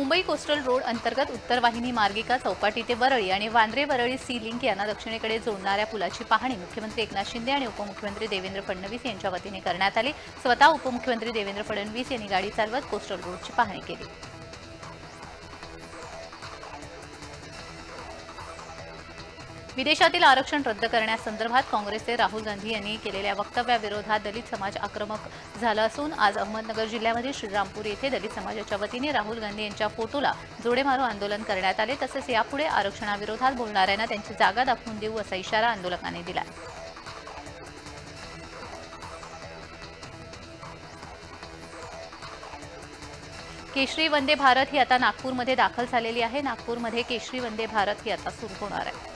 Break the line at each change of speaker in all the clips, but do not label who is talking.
Mumbai coastal road अंतर्गत उत्तर वाहिनी मार्गिका चौपाटी ते वरळी आणि वांद्रे वरळी सी लिंक यांना दक्षिणेकडे जोडणाऱ्या पुलाची पाहणी मुख्यमंत्री एकनाथ शिंदे आणि उपमुख्यमंत्री देवेंद्र फडणवीस यांच्या वतीने करण्यात आली. स्वतः उपमुख्यमंत्री देवेंद्र फडणवीस यांनी गाडी चालवत कोस्टल रोडची पाहणी केली. विदेशातील आरक्षण रद्द करण्यासंदर्भात काँग्रेसचे राहुल गांधी यांनी केलेल्या वक्तव्याविरोधात दलित समाज आक्रमक झाला असून आज अहमदनगर जिल्ह्यामध्ये श्रीरामपूर येथे दलित समाजाच्या वतीने राहुल गांधी यांच्या फोटोला जोडेमारो आंदोलन करण्यात आले. तसेच यापुढे आरक्षणाविरोधात बोलणाऱ्यांना त्यांची जागा दाखवून देऊ असा इशारा आंदोलकांनी दिला. केशरी वंदे भारत ही आता नागपूरमध्ये दाखल झालेली आहे. नागपूरमध्ये केशरी वंदे भारत ही आता सुरू होणार आहे.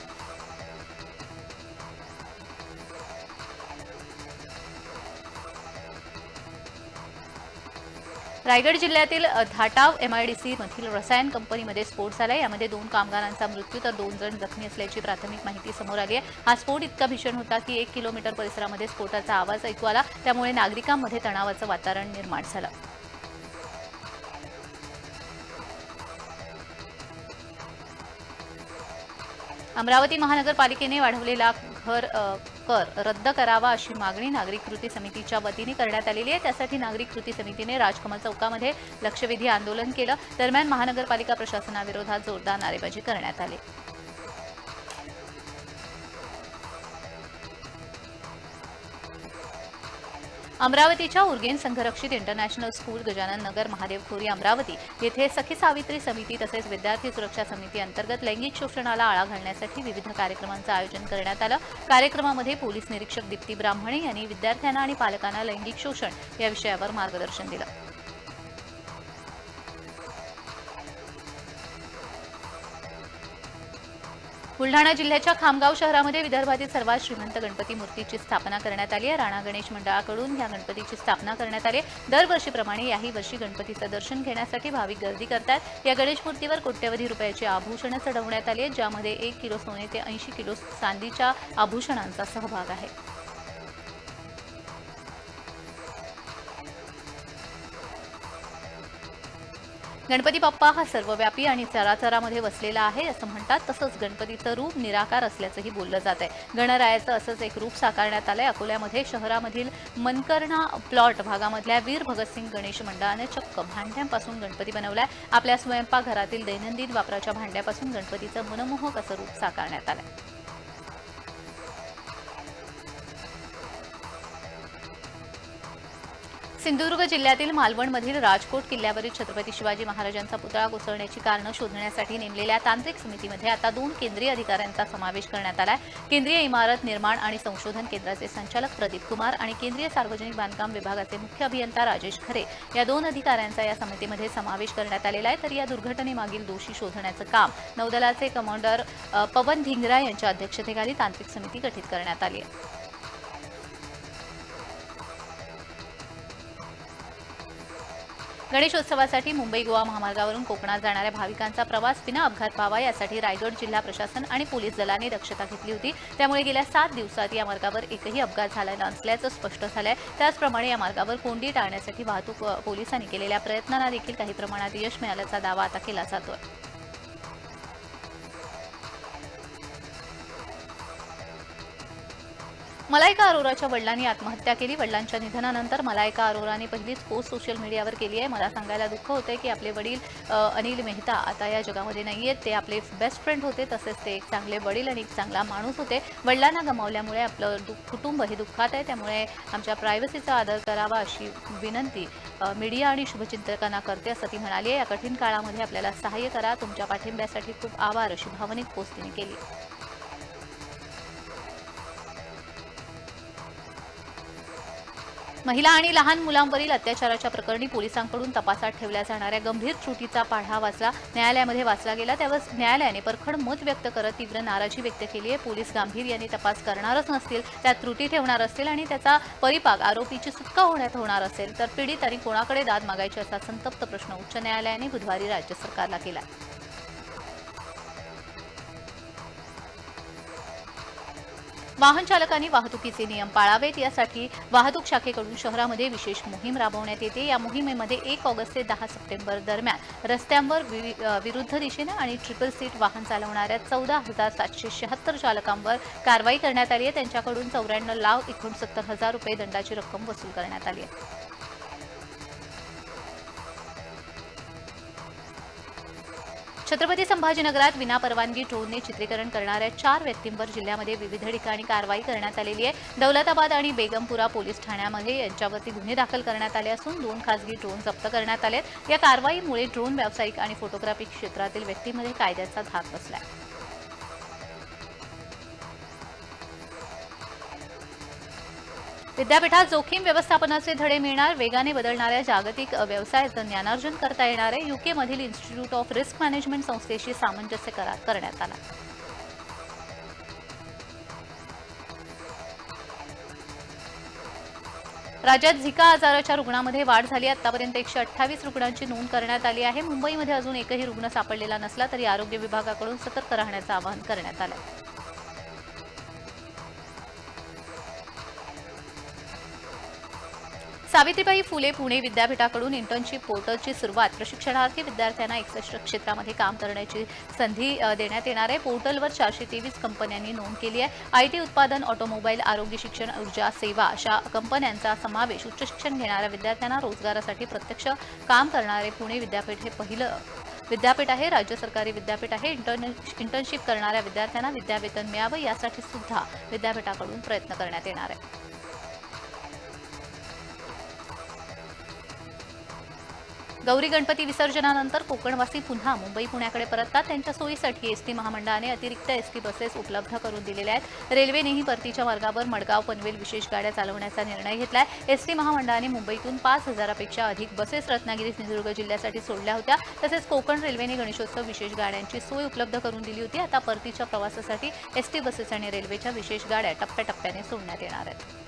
रायगड जिल्ह्यातील अ, धाटाव एमआयडीसी मधील रसायन कंपनीमध्ये स्फोट झाला यामध्ये दोन कामगारांचा मृत्यू तर दोन जण जखमी असल्याची प्राथमिक माहिती समोर आली आहे. हा स्फोट इतका भीषण होता की एक किलोमीटर परिसरामध्ये स्फोटाचा आवाज ऐकू आला. त्यामुळे नागरिकांमध्ये तणावाचं वातावरण निर्माण झालं. अमरावती महानगरपालिकेने वाढवलेला घर कर रद्द करावा अशी मागणी नागरिक कृती समितीच्या वतीने करण्यात आलेली आहे. त्यासाठी नागरिक कृती समितीने राजकमल चौकामध्ये लक्षवेधी आंदोलन केलं. दरम्यान महानगरपालिका प्रशासनाविरोधात जोरदार नारेबाजी करण्यात आली. अमरावतीच्या उर्गेन संघरक्षित इंटरनॅशनल स्कूल गजानन नगर महादेव खोरी अमरावती येथे सखी सावित्री समिती तसेच विद्यार्थी सुरक्षा समिती अंतर्गत लैंगिक शोषणाला आळा घालण्यासाठी विविध कार्यक्रमांचं आयोजन करण्यात आलं. कार्यक्रमामध्ये पोलीस निरीक्षक दीप्ती ब्राह्मणे यांनी विद्यार्थ्यांना आणि पालकांना लैंगिक शोषण या विषयावर मार्गदर्शन दिलं. बुलढाणा जिल्ह्याच्या खामगाव शहरामध्ये विदर्भातील सर्वात श्रीमंत गणपती मूर्तीची स्थापना करण्यात आली आहे. राणा गणेश मंडळाकडून या गणपतीची स्थापना करण्यात आली आहे. दरवर्षीप्रमाणे याही वर्षी गणपतीचं दर्शन घेण्यासाठी भाविक गर्दी करतात. या गणेश मूर्तीवर कोट्यवधी रुपयाची आभूषणं चढवण्यात आली आहेत ज्यामध्ये एक किलो सोने ते ऐंशी किलो चांदीच्या आभूषणांचा सहभाग आहे. गणपती बाप्पा हा सर्वव्यापी आणि चराचरामध्ये वसलेला आहे असं म्हणतात. तसंच गणपतीचं रूप निराकार असल्याचंही बोललं जात आहे. गणरायाचं असंच एक रूप साकारण्यात आलंय. अकोल्यामध्ये शहरामधील मनकर्णा प्लॉट भागामधल्या वीर भगतसिंग गणेश मंडळाने चक्क भांड्यांपासून गणपती बनवलाय. आपल्या स्वयंपाकघरातील दैनंदिन वापराच्या भांड्यापासून गणपतीचं मनमोहक असं रूप साकारण्यात आलंय. सिंधुदुर्ग जिल्ह्यातील मालवणमधील राजकोट किल्ल्यावरील छत्रपती शिवाजी महाराजांचा पुतळा कोसळण्याची कारणं शोधण्यासाठी नेमलेल्या तांत्रिक समितीमध्ये आता दोन केंद्रीय अधिकाऱ्यांचा समावेश करण्यात आलाय. केंद्रीय इमारत निर्माण आणि संशोधन केंद्राचे संचालक प्रदीप कुमार आणि केंद्रीय सार्वजनिक बांधकाम विभागाचे मुख्य अभियंता राजेश खरे या दोन अधिकाऱ्यांचा या समितीमध्ये समावेश करण्यात आलेला आहे. तर या दुर्घटनेमागील दोषी शोधण्याचं काम नौदलाचे कमांडर पवन धिंगरा यांच्या अध्यक्षतेखाली तांत्रिक समिती गठीत करण्यात आली आहे. गणेशोत्सवासाठी मुंबई गोवा महामार्गावरून कोकणात जाणाऱ्या भाविकांचा प्रवास विना अपघात व्हावा यासाठी रायगड जिल्हा प्रशासन आणि पोलीस दलाने दक्षता घेतली होती. त्यामुळे गेल्या सात दिवसात या मार्गावर एकही अपघात झाला नसल्याचं स्पष्ट झालं आहे त्याचप्रमाणे या मार्गावर कोंडी टाळण्यासाठी वाहतूक पोलिसांनी केलेल्या प्रयत्नांना देखील काही प्रमाणात यश मिळाल्याचा दावा आता केला जातोय. मलायका अरोराच्या वडिलांनी आत्महत्या केली. वडिलांच्या निधनानंतर मलायका अरोराने पहिलीच पोस्ट सोशल मीडियावर केली आहे. मला सांगायला दुःख होते की आपले वडील अनिल मेहता आता या जगामध्ये नाही आहेत ते आपले बेस्ट फ्रेंड होते. तसेच ते एक चांगले वडील आणि एक चांगला माणूस होते. वडिलांना गमावल्यामुळे आपलं कुटुंब हे दुःखात आहे. त्यामुळे आमच्या प्रायव्हसीचा आदर करावा अशी विनंती मीडिया आणि शुभचिंतकांना करते असं ती म्हणाली आहे. या कठीण काळामध्ये आपल्याला सहाय्य करा. तुमच्या पाठिंब्यासाठी खूप आभार अशी भावनिक पोस्ट तिने केली. महिला आणि लहान मुलांवरील अत्याचाराच्या प्रकरणी पोलिसांकडून तपासात ठेवल्या जाणाऱ्या गंभीर त्रुटीचा पाढा वाचला. न्यायालयामध्ये वाचला गेला. त्यावर न्यायालयाने परखड मत व्यक्त करत तीव्र नाराजी व्यक्त केली आहे. पोलीस गांभीर्याने तपास करणारच नसतील त्यात त्रुटी ठेवणार असतील आणि त्याचा परिपाक आरोपीची सुटका होण्यात होणार असेल तर पीडित आणि कोणाकडे दाद मागायची असा संतप्त प्रश्न उच्च न्यायालयाने बुधवारी राज्य सरकारला केला. वाहन चालकांनी वाहतुकीचे नियम पाळावेत. यासाठी वाहतूक शाखेकडून शहरामध्ये विशेष मोहीम राबवण्यात येते. या मोहिमेमध्ये एक ऑगस्ट ते दहा सप्टेंबर दरम्यान रस्त्यांवर विरुद्ध दिशेनं आणि ट्रिपल सीट वाहन चालवणाऱ्या चौदा हजार सातशे शहात्तर चालकांवर कारवाई करण्यात आली आहे. त्यांच्याकडून चौऱ्याण्णव लाख एकोणसत्तर हजार रुपये दंडाची रक्कम वसूल करण्यात आली आहे. छत्रपती संभाजीनगरात विनापरवानगी ड्रोनने चित्रीकरण करणाऱ्या चार व्यक्तींवर जिल्ह्यामध्ये विविध ठिकाणी कारवाई करण्यात आलेली आहे दौलताबाद आणि बेगमपुरा पोलीस ठाण्यामध्ये यांच्यावरती गुन्हे दाखल करण्यात आले असून दोन खासगी ड्रोन जप्त करण्यात आले आहेत. या कारवाईमुळे ड्रोन व्यावसायिक आणि फोटोग्राफी क्षेत्रातील व्यक्तींमध्ये कायद्याचा धाक बसला आहे विद्यापीठात जोखीम व्यवस्थापनाचे धडे मिळणार वेगाने बदलणाऱ्या जागतिक व्यवसायाचं ज्ञानार्जन करता येणार आहे युकेमधील इन्स्टिट्यूट ऑफ रिस्क मॅनेजमेंट संस्थेशी सामंजस्य करार करण्यात आला. राज्यात झिका आजाराच्या रुग्णामध्ये वाढ झाली. आतापर्यंत एकशे अठ्ठावीस रुग्णांची नोंद करण्यात आली आहे. मुंबईमध्ये अजून एकही रुग्ण सापडलेला नसला तरी आरोग्य विभागाकडून सतर्क राहण्याचं आवाहन करण्यात आलं आहे सावित्रीबाई फुले पुणे विद्यापीठाकडून इंटर्नशिप पोर्टलची सुरुवात. प्रशिक्षणार्थी विद्यार्थ्यांना एकसष्ट क्षेत्रामध्ये काम करण्याची संधी देण्यात येणार आहे. पोर्टलवर चारशे तेवीस कंपन्यांनी नोंद केली आहे. आय टी उत्पादन ऑटोमोबाईल आरोग्य शिक्षण ऊर्जा सेवा अशा कंपन्यांचा समावेश उच्च शिक्षण घेणाऱ्या विद्यार्थ्यांना रोजगारासाठी प्रत्यक्ष काम करणारे पुणे विद्यापीठ हे पहिलं विद्यापीठ आहे. राज्य सरकारी विद्यापीठ आहे. इंटर्न इंटर्नशिप करणाऱ्या विद्यार्थ्यांना विद्यावेतन मिळावं यासाठी सुद्धा विद्यापीठाकडून प्रयत्न करण्यात येणार आहे. गौरी गणपती विसर्जनानंतर कोकणवासी पुन्हा मुंबई पुण्याकडे परततात. त्यांच्या सोयीसाठी एसटी महामंडळाने अतिरिक्त एसटी बसेस उपलब्ध करून दिलेल्या आहेत. रेल्वेनेही परतीच्या मार्गावर मडगाव पनवेल विशेष गाड्या चालवण्याचा निर्णय घेतलाय. एसटी महामंडळाने मुंबईतून पाच हजारापेक्षा अधिक बसेस रत्नागिरी सिंधुदुर्ग जिल्ह्यासाठी सोडल्या होत्या. तसेच कोकण रेल्वेने गणेशोत्सव विशेष गाड्यांची सोय उपलब्ध करून दिली होती. आता परतीच्या प्रवासासाठी एसटी बसेस आणि रेल्वेच्या विशेष गाड्या टप्प्याटप्प्याने सोडण्यात येणार आहेत.